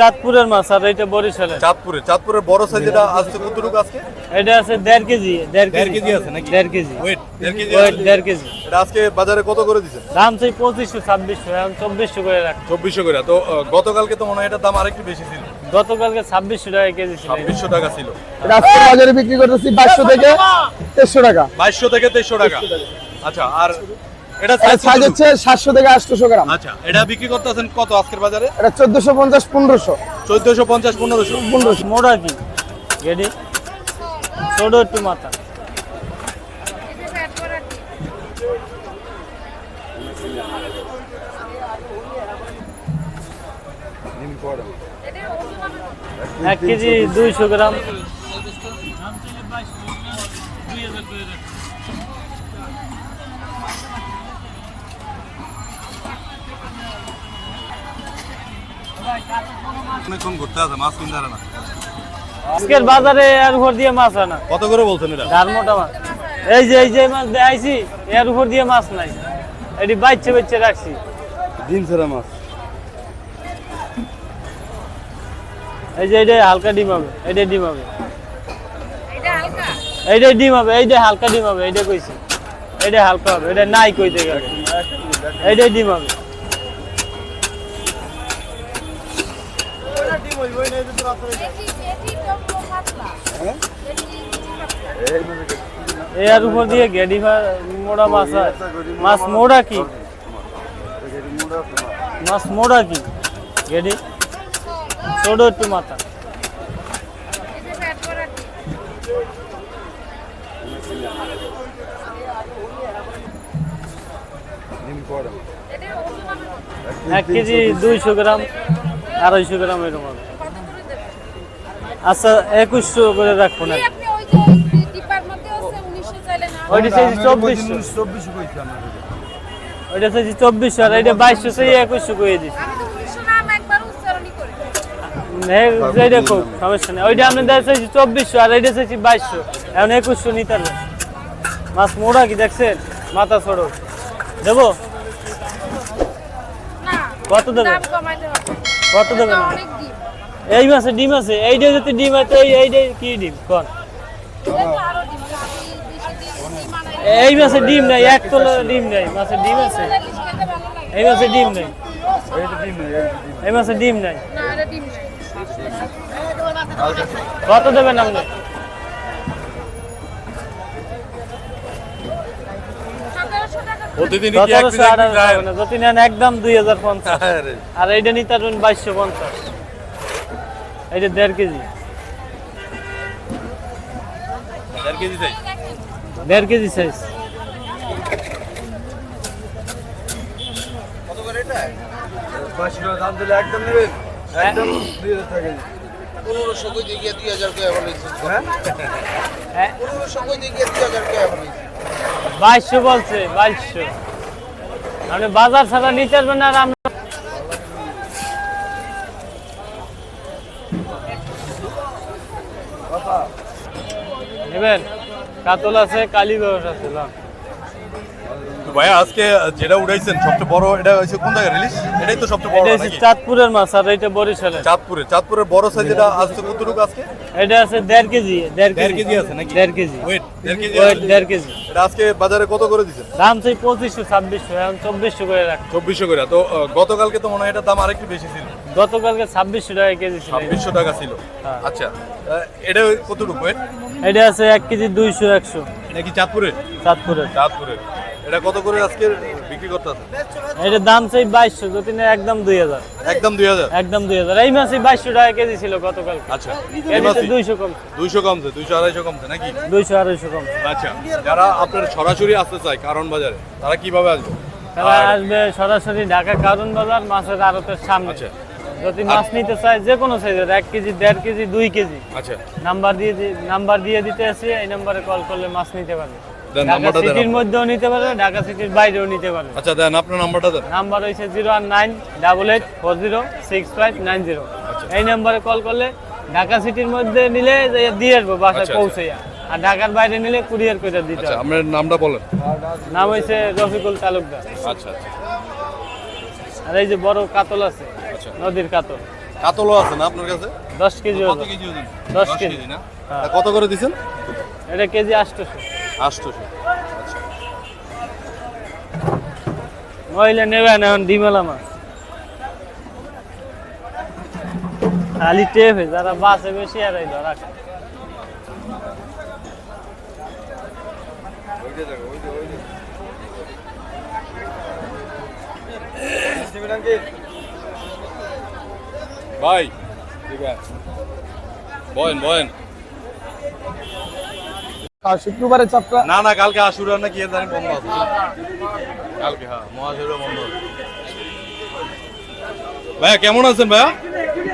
চাঁদপুরের মাছ আর এটা বরিশালের চাঁদপুরে চাঁদপুরের বড় সাইজ এটা আসছে কতটুকু আজকে? এটা আছে দেড় কেজি দেড় দেড় কেজি কেজি আছে নাকি? দেড় কেজি। ওয়েট দেড় কেজি ওয়েট আছে? দেড় কেজি। এটা আজকে বাজারে কত করে দিছেন দাম চাই পঁচিশশো ছাব্বিশশো এখন চব্বিশশো করে রাখ চব্বিশশো করে। তো গতকালকে তো মনে হয় দাম আরেকটু বেশি ছিল। গতকালকে ছাব্বিশশো টাকা কেজি ছিল। ছাব্বিশশো টাকা ছিল। আজকে বাজারে বিক্রি করতেছি বাইশশো থেকে তেইশশো টাকা। বাইশশো থেকে তেইশশো টাকা। আচ্ছা আর এটা সাইজ হচ্ছে সাতশো থেকে আটশোশো গ্রাম। আচ্ছা এটা বিক্রি করতেছেন কত আজকের বাজারে? এটা চোদ্দশো পঞ্চাশ পনেরোশো। চোদ্দশো পঞ্চাশ পনেরোশো। পনেরোশো। মোড়া কি গেডি ছোট একটু মাথা। এক কেজি দুইশো গ্রাম। অনেকক্ষণ ঘুরতে আছে মাছ কিনতে না। আজকের বাজারে এর উপর দিয়ে মাছ আনা কত করে বলছেন এটা? মাছ। এই যে এই যে মাছ দেখাইছি এর উপর দিয়ে মাছ নাই। এটি বাইচ্ছে বাইচ্ছে রাখছি। ডিম ছেড়া মাছ। এই যে হালকা ডিম হবে এইটা ডিম হবে। এইটা ডিম হবে এইটা হালকা ডিম হবে এইটা কইছি। এইটা হালকা হবে এটা নাই কইতে গেলে। এইটাই ডিম হবে। এর উপর দিয়ে গেডি মোড়া মাছ মাছ মোড়া কি? মাছ মোড়া কি? গেডি? ছোট একটু মাথা। এক কেজি দুইশো গ্রাম, আড়াইশো গ্রাম এরকম আচ্ছা একুশশো করে রাখব না। ওইটা চাইছি চব্বিশশো। ওইটা চাইছি চব্বিশশো আর এইটা বাইশশো চাই একুশশো করে। দিচ্ছি এইটা খুব সমস্যা নেই। ওইটা আপনি চাইছি চব্বিশশো আর এইটা চাইছি বাইশশো। এখন একুশশো নিতে মাছ মোড়া কি দেখছেন? মাথা ছোড়ো দেবো? কত দেবেন? কত দেবেন? এই মাসে ডিম আছে এইটা যদি ডিম আছে এই এইটা কি ডিম? কোন? এই মাসে ডিম নাই এক তোলা ডিম নাই মাসে ডিম আছে। এই মাসে ডিম নাই। এই মাসে ডিম নাই। কত দেবেন আপনি? প্রতিদিন নেন একদম দুই হাজার পঞ্চাশ। আর। এইটা নিতে পারবেন বাইশশো পঞ্চাশ। দেড় কেজি। দেড় কেজি দেড় কেজি সাইজ পনেরোশো কই দিয়ে গিয়ে দুই হাজার করে বলেছি হ্যাঁ? পনেরোশো কই দিয়ে দুই হাজার করে বলেছি বাইশশো বলছে বাইশশো। আপনি বাজার ছাড়া নিতে পারবেন আর আমরা নেবেন কাতল আছে কালী ব্যবসা। তো ভাইয়া আজকে যেটা উঠাইছেন সবচেয়ে বড় এটা কোন জায়গায় রিলিজ এটাই তো সবচেয়ে বড় এটা হচ্ছে চাঁদপুরের মাছ আর এটা বরিশালের। চাঁদপুরে। চাঁদপুরের বড় সাইজ এটা কতটুকু আজকে? এটা আছে দেড় কেজি দেড় কেজি। আছে নাকি? দেড় কেজি। Weight weight? দেড় কেজি। এটা আজকে বাজারে কত করে দাম চাই পঁচিশশো ছাব্বিশশো এখন চব্বিশশো করে রাখ চব্বিশশো করে। তো গতকালকে তো মনে হয় এটার দাম আরেকটু বেশি ছিল। গতকালকে ছাব্বিশশো টাকা কেজি ছিল। ছাব্বিশশো টাকা ছিল। হ্যাঁ। আচ্ছা এটা কতটুকু? ওয়েট এটা আছে এক কেজি দুইশো একশো। এটা কি চাঁদপুরে চাঁদপুরের। চাঁদপুরে এটা কত করে আজকে বিক্রি করতে আছে এটার দাম চাই বাইশশো যদি না একদম দুই হাজার। একদম দুই হাজার? একদম দুই হাজার। এই মাসে বাইশশো টাকা কেজি ছিল গতকাল আচ্ছা কেজিতে দুইশো কম দুইশো কমছে দুইশো আড়াইশো কমছে নাকি? দুইশো আড়াইশো কম আচ্ছা যারা আপনার সরাসরি আসতে চায় কারণ বাজারে তারা কীভাবে আসবে? তারা আসবে সরাসরি ঢাকা কারণ বাজার মাছের আড়তের সামনে। আচ্ছা। যদি মাছ নিতে চায় যে কোনো সাইজের এক কেজি দেড় কেজি দুই কেজি। আচ্ছা। নাম্বার দিয়ে নাম্বার দিয়ে দিতে আসি এই নাম্বারে কল করলে মাছ নিতে পারবে। দেন ঢাকা নাম্বারটা দেন সিটির মধ্যেও নিতে পারবে ঢাকা সিটির বাইরেও নিতে পারবে আচ্ছা দেন আপনার নাম্বারটা দেন। নাম্বার এই নাম্বারে কল করলে ঢাকা সিটির মধ্যে নিলে দিয়ে আসব বাসায় আচ্ছা, পৌঁছে আর ঢাকার বাইরে নিলে কুরিয়ার করে দিতে আচ্ছা হবে। আপনার নামটা বলেন। নাম রফিকুল তালুকদার। আচ্ছা আচ্ছা। আর এই যে বড় কাতল আছে আচ্ছা। নদীর কাতল। কাতলও আছে না আপনার কাছে? দশ কেজি কত ওজন। কেজি না? হ্যাঁ। কত করে দিছেন? এটা কেজি আটশোশো আটশোশো আচ্ছা। মহিলা নেবেন এখন ডিমেলা মাছ খালি টেপে যারা বাসে বেশি আর এই ধরা খায়। ভাই ঠিক আছে। বয়েন বয়েন শুক্রবারে চাপটা না না কালকে আশুরা না কি জানি বন্ধ আছে। কালকে হ্যাঁ মহাশুরা বন্ধ ভাইয়া কেমন আছেন ভাইয়া?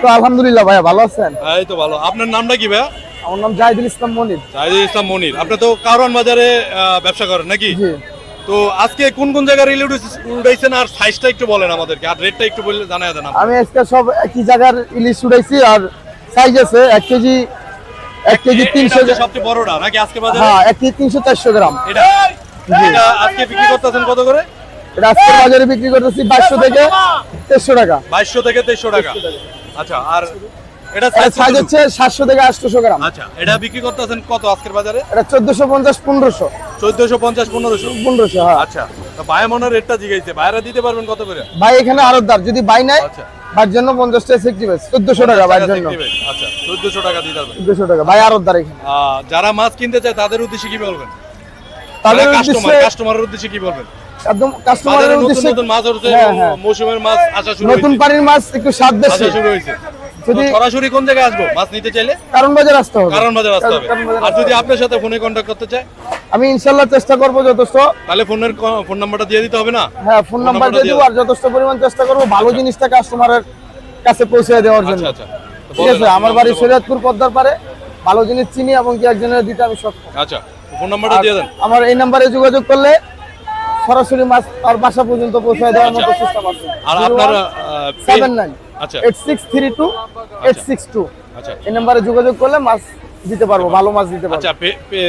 তো আলহামদুলিল্লাহ ভাইয়া ভালো আছেন? হ্যাঁ, এই তো ভালো। আপনার নামটা কি ভাইয়া? আমার নাম জাহিদুল ইসলাম মনির। জাহিদুল ইসলাম মনির। আপনি তো কারওয়ান বাজারে ব্যবসা করেন নাকি? তো আজকে কোন কোন জায়গায় রিলে উঠাইছেন আর সাইজটা একটু বলেন আমাদেরকে আর রেটটা একটু বলে জানাই দেন আমি আজকে সব একই জায়গার ইলিশ উড়াইছি আর সাইজ আছে এক কেজি এক কেজি তিনশো সবচেয়ে বড়টা নাকি আজকে হ্যাঁ এক কেজি তিনশো চারশো গ্রাম। এটা আজকে বিক্রি করতেছেন কত করে? আজকে বাজারে বিক্রি করতেছি বাইশশো থেকে তেরোশো টাকা। বাইশশো থেকে তেইশশো টাকা। আচ্ছা আর এটা সাইজ হচ্ছে সাতশো থেকে আটশোশো গ্রাম। আচ্ছা এটা বিক্রি করতেছেন কত আজকের বাজারে? এটা চোদ্দশো পঞ্চাশ পনেরোশো। চোদ্দশো পঞ্চাশ পনেরোশো? পনেরোশো হ্যাঁ। আচ্ছা তো ভাই মনের রেটটা জিগাইছে। ভাইরা দিতে পারবেন কত করে? ভাই এখানে আরও দার যদি বাই নাই আচ্ছা। ভার জন্য পঞ্চাশ টাকা সেক্টিভেস চোদ্দশো টাকা জন্য। আচ্ছা টাকা দিতে ভাই আরও দার এখানে যারা মাছ কিনতে চায় তাদের উদ্দেশ্যে কি বলবেন? তাদের কাস্টমার উদ্দেশ্যে কাস্টমারের উদ্দেশ্যে কি বলবেন? একদম কাস্টমারের উদ্দেশ্যে নতুন মাছ হ্যাঁ, হ্যাঁ। মৌসুমের মাছ আসা শুরু নতুন পানির মাছ একটু স্বাদ বেশি। শুরু হয়েছে। যদি সরাসরি কোন জায়গায় আসব? মাছ নিতে চাইলে? কারণ বাজার আসতে হবে। কারণ বাজার আসতে হবে। আর যদি আপনার সাথে ফোনে কন্ট্যাক্ট করতে চায়? আমি ইনশাল্লাহ চেষ্টা করব যথেষ্ট। তাহলে ফোনের ফোন নাম্বারটা দিয়ে দিতে হবে না? হ্যাঁ ফোন নাম্বার দিয়ে দেবো আর যথেষ্ট পরিমাণ চেষ্টা করব ভালো জিনিসটা কাস্টমারের কাছে পৌঁছে দেওয়ার জন্য। আচ্ছা। আচ্ছা ঠিক আছে আমার বাড়ি। শরীয়তপুর পদ্মার পারে ভালো জিনিস চিনি এবং কি একজনের দিতে আমি সক্ষম। আচ্ছা ফোন নাম্বারটা দিয়ে দেন। আমার এই নাম্বারে যোগাযোগ করলে সরাসরি মাছ আর বাসা পর্যন্ত পৌঁছে দেওয়ার মতো চেষ্টা করছি আর আপনার সেভেন নাইন আচ্ছা। Eight six three two eight six two আচ্ছা। এই নাম্বারে যোগাযোগ করলে মাছ দিতে পারব ভালো মাছ দিতে পারব। আচ্ছা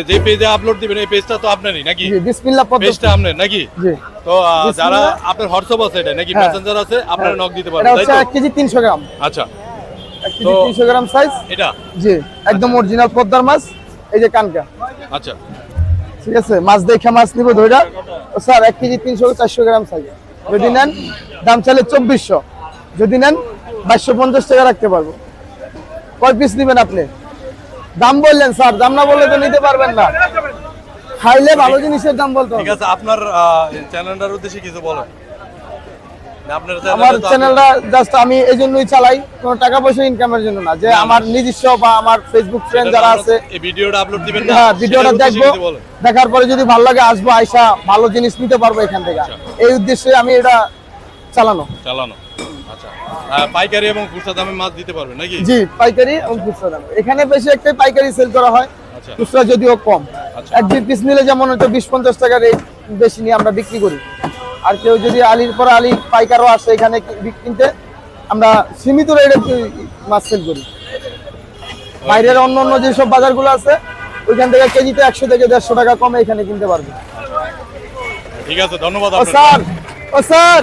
যে পেজে আপলোড দিবেন এই পেজটা তো আপনারই নাকি? জি বিসমিল্লাহ পদ্ম পেজটা আপনার নাকি? জি। তো যারা আপনার হোয়াটসঅ্যাপ আছে এটা নাকি হ্যাঁ। মেসেঞ্জার আছে আপনারা নক দিতে পারবেন তাই তো? এক কেজি তিনশো গ্রাম। আচ্ছা। এক কেজি তো- তিনশো গ্রাম সাইজ এটা? জি একদম অরিজিনাল পদ্মার মাছ এই যে কানকা। আচ্ছা। ঠিক আছে মাছ দেখে মাছ নিব ও স্যার এক কেজি তিনশো চারশো গ্রাম সাইজ যদি নেন দাম চাইলে চব্বিশশো। যদি নেন বাইশশো পঞ্চাশ টাকা রাখতে পারব। কয় পিস নেবেন আপনি? দাম বললেন স্যার দাম না বললে তো নিতে পারবেন না। খাইলে ভালো জিনিসের দাম বলতে ঠিক আছে আপনার চ্যানেলটার উদ্দেশ্যে কিছু বলেন। আমার চ্যানেলটা জাস্ট আমি এই জন্যই চালাই কোনো টাকা পয়সা ইনকামের জন্য না যে আমার নিজস্ব বা আমার ফেসবুক ফ্রেন্ড যারা আছে এই ভিডিওটা আপলোড দিবেন না হ্যাঁ ভিডিওটা দেখব দেখার পরে যদি ভালো লাগে আসব আইসা ভালো জিনিস নিতে পারব এখান থেকে। আচ্ছা। এই উদ্দেশ্যে আমি এটা চালানো। চালানো। আচ্ছা। পাইকারি এবং খুচরা দামে মাছ দিতে পারবেন নাকি? জি পাইকারি এবং খুচরা দাম। এখানে বেশি একটাই পাইকারি সেল করা হয় আচ্ছা। খুচরা যদিও কম। আচ্ছা। এক দুই পিস নিলে যেমন হয়তো বিশ পঞ্চাশ টাকা রেট বেশি নিয়ে আমরা বিক্রি করি। আর কেউ যদি আলির পর আলি পাইকারও আসে এখানে কিনতে আমরা সীমিত রেটে মাছ সেল করি। বাইরের অন্য অন্য যেসব বাজারগুলো আছে ওইখান থেকে কেজিতে একশো থেকে দেড়শো টাকা কমে এখানে কিনতে পারবে। ঠিক আছে ধন্যবাদ ও আপনাকে। স্যার ও স্যার!